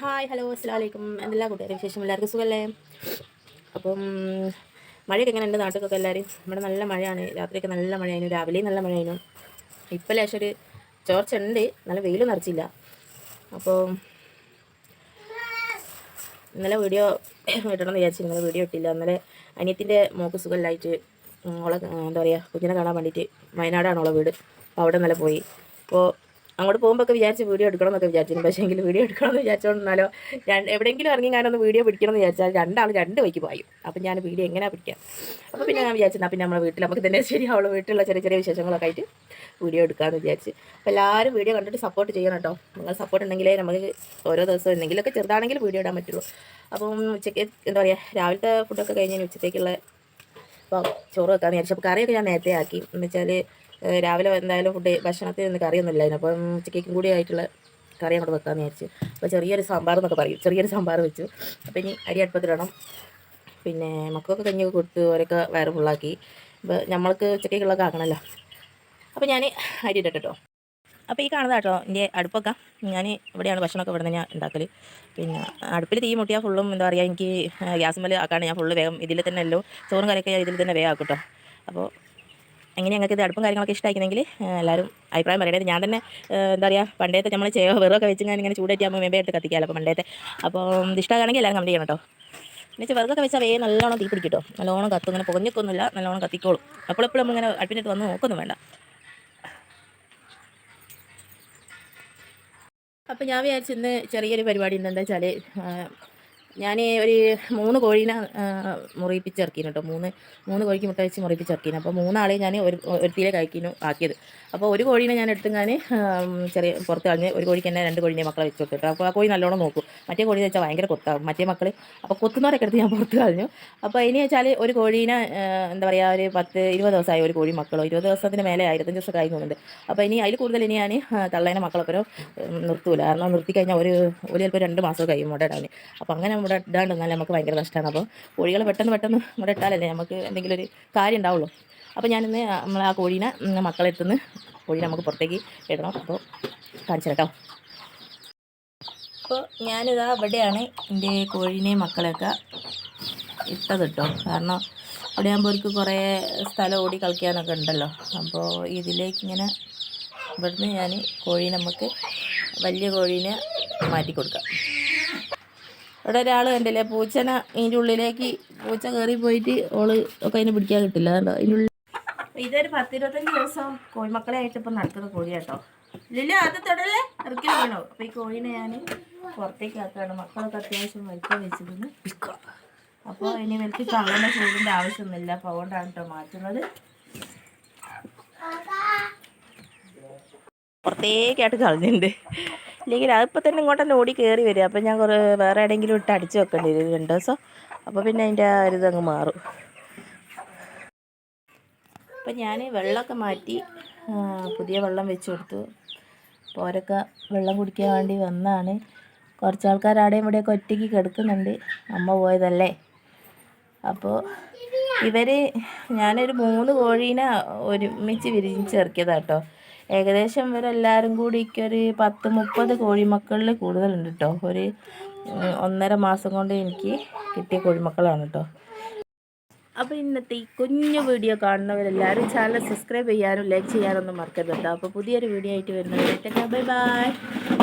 Hi hello അസ്സാം വലൈക്കും എന്തെല്ലാം കൂട്ടുകാരും വിശേഷം? എല്ലാവർക്കും സുഖമല്ലേ അപ്പം മഴയൊക്കെ എങ്ങനെ ഉണ്ട് നാട്ടിലൊക്കെ എല്ലാവരും? ഇവിടെ നല്ല മഴയാണ്. രാത്രിയൊക്കെ നല്ല മഴയായിരുന്നു. രാവിലെയും നല്ല മഴയായിരുന്നു. ഇപ്പം ലേശം ഒരു ചോർച്ച ഉണ്ട് നല്ല വെയിൽ നിറച്ചില്ല. അപ്പോൾ ഇന്നലെ വീഡിയോ ഇടണം വിചാരിച്ചു ഇന്നലെ വീഡിയോ ഇട്ടില്ല. ഇന്നലെ അനിയത്തിന്റെ മോക്ക് സുഖമില്ലായിട്ട് ഓളെ എന്താ പറയുക കുഞ്ഞിനെ കാണാൻ വേണ്ടിയിട്ട് വയനാടാണ് ഓളെ വീട്. അപ്പോൾ അവിടെ നല്ല പോയി. അപ്പോൾ അങ്ങോട്ട് പോകുമ്പോൾ ഒക്കെ വിചാരിച്ച് വീഡിയോ എടുക്കണം എന്നൊക്കെ വിചാരിച്ചിരുന്നു. പക്ഷേ എങ്കിൽ വീഡിയോ എടുക്കണം എന്ന് വിചാരിച്ചോണ്ടെന്നാലോ ഞാൻ എവിടെയെങ്കിലും ഇറങ്ങി ഞാനൊന്ന് വീഡിയോ പിടിക്കണം എന്ന് വിചാരിച്ചാൽ രണ്ടാൾ രണ്ട് വഴിക്ക് പോയി. അപ്പം ഞാൻ വീഡിയോ എങ്ങനെ പിടിക്കാം? അപ്പോൾ പിന്നെ ഞാൻ വിചാരിച്ചു പിന്നെ നമ്മുടെ വീട്ടിൽ നമുക്ക് തന്നെ ശരിയാവുള്ള വീട്ടിലുള്ള ചെറിയ ചെറിയ വിശേഷങ്ങളൊക്കെ ആയിട്ട് വീഡിയോ എടുക്കാമെന്ന് വിചാരിച്ച്. അപ്പോൾ എല്ലാവരും വീഡിയോ കണ്ടിട്ട് സപ്പോർട്ട് ചെയ്യണം കേട്ടോ. നിങ്ങൾ സപ്പോർട്ട് ഉണ്ടെങ്കിലേ നമുക്ക് ഓരോ ദിവസവും എന്തെങ്കിലുമൊക്കെ ചെറുതാണെങ്കിലും വീഡിയോ ഇടാൻ പറ്റുള്ളൂ. അപ്പം ഉച്ചയ്ക്ക് എന്താ പറയുക രാവിലത്തെ ഫുഡൊക്കെ കഴിഞ്ഞ് ഉച്ചത്തേക്കുള്ള അപ്പോൾ ചോറ് വെക്കാമെന്ന് വിചാരിച്ചു. അപ്പോൾ കറിയൊക്കെ ഞാൻ നേരത്തെ ആക്കി. എന്ന് വെച്ചാൽ രാവിലെ എന്തായാലും ഫുഡ് ഭക്ഷണത്തിൽ നിന്ന് കറിയൊന്നും ഇല്ലായിരുന്നു അപ്പം കൂടി ആയിട്ടുള്ള കറി അങ്ങോട്ട് വെക്കാമെന്ന് വിചാരിച്ചു. അപ്പോൾ ചെറിയൊരു സാമ്പാർ എന്നൊക്കെ പറയും. ചെറിയൊരു സാമ്പാർ വെച്ചു. അപ്പോൾ ഇനി അരി അടുപ്പത്തിടണം പിന്നെ മക്കൾക്ക് കഞ്ഞി കൊടുത്തു അവരൊക്കെ വയറ് ഫുള്ളാക്കി. അപ്പോൾ നമ്മൾക്ക് ഉച്ചക്കേക്കുള്ളതൊക്കെ ആക്കണമല്ലോ അപ്പോൾ ഞാൻ അരി ഇട്ടിട്ട് കേട്ടോ അപ്പോൾ ഈ കാണുന്നത് കേട്ടോ എന്റെ അടുപ്പൊക്കെ. ഞാൻ ഇവിടെയാണ് ഭക്ഷണമൊക്കെ ഇവിടെ ഞാൻ ഉണ്ടാക്കൽ പിന്നെ അടുപ്പിൽ തീ മുട്ടിയാൽ ഫുള്ളും എന്താ പറയുക എനിക്ക് ഗ്യാസ് മേലെ ആക്കാണ് ഞാൻ ഫുള്ള് വേഗം ഇതിൽ തന്നെ എല്ലാം ചോറും കറിയൊക്കെ ഞാൻ ഇതിൽ തന്നെ വേഗം ആക്കും കേട്ടോ അപ്പോൾ എങ്ങനെ ഞങ്ങൾക്ക് ഇത് അടുപ്പും കാര്യങ്ങളൊക്കെ ഇഷ്ടമായിരുന്നെങ്കിൽ എല്ലാവരും അഭിപ്രായം പറയണത് ഞാൻ തന്നെ എന്താ പറയുക പണ്ടേത്തെ നമ്മൾ ചെയ്യോ വെറുതൊക്കെ വെച്ച് ഞാൻ ഇങ്ങനെ ചൂടേറ്റാകുമ്പോൾ മെമ്പയായിട്ട് കത്തിക്കാമല്ലോ അപ്പോൾ പണ്ടേത്തെ. അപ്പോൾ ഇഷ്ടമാണെങ്കിൽ എല്ലാവരും കമന്റ് ചെയ്യണം കേട്ടോ എന്ന് വെച്ചാൽ വെറുതൊക്കെ വെച്ചാൽ വേ നല്ലോണം തീ പിടിക്കും കേട്ടോ നല്ലോണം കത്തും ഇങ്ങനെ പുകഞ്ഞൊക്കൊന്നുമില്ല നല്ലോണം കത്തിക്കോളും. അപ്പോഴെപ്പോഴും നമ്മളിങ്ങനെ അടുപ്പിനിട്ട് വന്ന് നോക്കൊന്നും വേണ്ട. അപ്പോൾ ഞാൻ വിചാരിച്ചിന്ന് ചെറിയൊരു പരിപാടി ഉണ്ട് എന്താ വെച്ചാൽ ഞാൻ ഒരു മൂന്ന് കോഴീനെ മുറിപ്പിച്ചിറക്കിനു കേട്ടോ. മൂന്ന് മൂന്ന് കോഴിക്ക് മുട്ട വെച്ച് മുറിപ്പിച്ചിറക്കിനു അപ്പോൾ മൂന്നാളെ ഞാൻ ഒരു ഒരുത്തിയിലെ കഴിക്കുന്നു ആക്കിയത്. അപ്പോൾ ഒരു കോഴീനെ ഞാൻ എടുത്തും ഞാൻ ചെറിയ പുറത്ത് കളഞ്ഞ് ഒരു കോഴിക്ക് തന്നെ രണ്ട് കോഴീനെ മക്കളെ വെച്ച് കൊടുത്തിട്ട്. അപ്പോൾ ആ കോഴി നല്ലോണം നോക്കും. മറ്റേ കോഴി വെച്ചാൽ ഭയങ്കര കൊത്താവും മറ്റേ മക്കൾ അപ്പോൾ കൊത്തുന്നവരൊക്കെ എടുത്ത് ഞാൻ പുറത്ത് കളഞ്ഞു. അപ്പോൾ ഇനി വെച്ചാൽ ഒരു കോഴീനെ എന്താ പറയുക ഒരു പത്ത് ഇരുപത് ദിവസമായി ഒരു കോഴി മക്കളോ. ഇരുപത് ദിവസത്തിന് മേലെ ഇരുപത്തഞ്ച് ദിവസം കഴിഞ്ഞ് തോന്നുന്നുണ്ട്. അപ്പോൾ ഇനി അതിൽ കൂടുതൽ ഇനി ഞാൻ തള്ളേനെ മക്കളൊക്കെ നിർത്തൂല. കാരണം നിർത്തി കഴിഞ്ഞാൽ ഒരു ഒരു ചിലപ്പോൾ രണ്ട് മാസം കഴിയും മുട്ട അപ്പോൾ അങ്ങനെ മുട്ട ഇടാണ്ട് എന്നാൽ നമുക്ക് ഭയങ്കര നഷ്ടമാണ് അപ്പോൾ കോഴികൾ പെട്ടെന്ന് പെട്ടെന്ന് ഇവിടെ ഇട്ടാലല്ലേ നമുക്ക് എന്തെങ്കിലും ഒരു കാര്യം ഉണ്ടാവുള്ളൂ. അപ്പോൾ ഞാനിന്ന് നമ്മൾ ആ കോഴീനെ ഉം, മക്കളെ എത്തുന്ന കോഴീനെ നമുക്ക് പുറത്തേക്ക് ഇടണം. അപ്പോൾ കാണിച്ചു കേട്ടോ. അപ്പോൾ ഞാനിതാ ഇവിടെയാണ് എന്റെ കോഴീനെയും മക്കളെയൊക്കെ ഇട്ടത് കേട്ടോ. കാരണം ഇവിടെ ആകുമ്പോൾ അവർക്ക് കുറേ സ്ഥലം ഓടി കളിക്കാനൊക്കെ ഉണ്ടല്ലോ. അപ്പോൾ ഇതിലേക്ക് ഇങ്ങനെ ഇവിടുന്ന് ഞാൻ കോഴീനെ നമുക്ക് വലിയ കോഴീനെ മാറ്റി കൊടുക്കാം. ഇവിടെ ഒരാൾ കണ്ടില്ലേ? പൂച്ചനെ ഇതിന്റെ ഉള്ളിലേക്ക് പൂച്ച കയറി പോയിട്ട് ഓൾ ഒക്കെ അതിനെ പിടിക്കാൻ കിട്ടില്ല. കണ്ടോ? അതിന്റെ ഉള്ളിൽ ഇതൊരു പത്തിരുപത്തഞ്ച് ദിവസം കോഴിമക്കളെ ആയിട്ട് ഇപ്പം നടക്കുന്ന കോഴി കേട്ടോ ലില്ല അത് തൊടല്ലേ? ഇറക്കി വീണോ അപ്പം ഈ കോഴീനെ ഞാൻ പുറത്തേക്ക് ആക്കുകയാണ് മക്കളൊക്കെ അത്യാവശ്യം വലിക്കാൻ വെച്ചിരുന്നു അപ്പോൾ ഇനി എനിക്ക് അങ്ങനെ ചൂടിന്റെ ആവശ്യമൊന്നുമില്ല. അപ്പോൾ അതുകൊണ്ടാണ് കേട്ടോ മാറ്റുന്നത്. പുറത്തേക്കായിട്ട് കളഞ്ഞിട്ടുണ്ട്. ഇല്ലെങ്കിൽ അതിപ്പോൾ തന്നെ ഇങ്ങോട്ട് ഓടി കയറി വരും അപ്പോൾ ഞാൻ കുറേ വേറെ എവിടെയെങ്കിലും ഇട്ട് അടിച്ച് വെക്കേണ്ടി വരും രണ്ട് ദിവസം. അപ്പോൾ പിന്നെ അതിന്റെ ആ ഒരു ഇതങ്ങ് മാറും. അപ്പം ഞാൻ വെള്ളമൊക്കെ മാറ്റി പുതിയ വെള്ളം വെച്ച് കൊടുത്തു. അപ്പോൾ അവരൊക്കെ വെള്ളം കുടിക്കാൻ വേണ്ടി വന്നാണ്. കുറച്ച് ആൾക്കാർ ആടെയും ഇവിടെയൊക്കെ ഒറ്റയ്ക്ക് കിടക്കുന്നുണ്ട്. അമ്മ പോയതല്ലേ? അപ്പോൾ ഇവർ ഞാനൊരു മൂന്ന് കോഴീനെ ഒരുമിച്ച് വിരിഞ്ഞിറക്കിയതാട്ടോ ഏകദേശം ഇവരെല്ലാവരും കൂടി ഒരു പത്ത് മുപ്പത് കോഴിമക്കളിൽ കൂടുതലുണ്ട് കേട്ടോ ഒരു ഒന്നര മാസം കൊണ്ട് എനിക്ക് കിട്ടിയ കോഴിമക്കളാണ് കേട്ടോ അപ്പോൾ ഇന്നത്തെ ഈ കുഞ്ഞു വീഡിയോ കാണുന്നവരെല്ലാവരും ചാനൽ സബ്സ്ക്രൈബ് ചെയ്യാനും ലൈക്ക് ചെയ്യാനൊന്നും മറക്കരുത് കേട്ടോ അപ്പോൾ പുതിയൊരു വീഡിയോ ആയിട്ട് വരുന്നത് ബൈ ബൈ.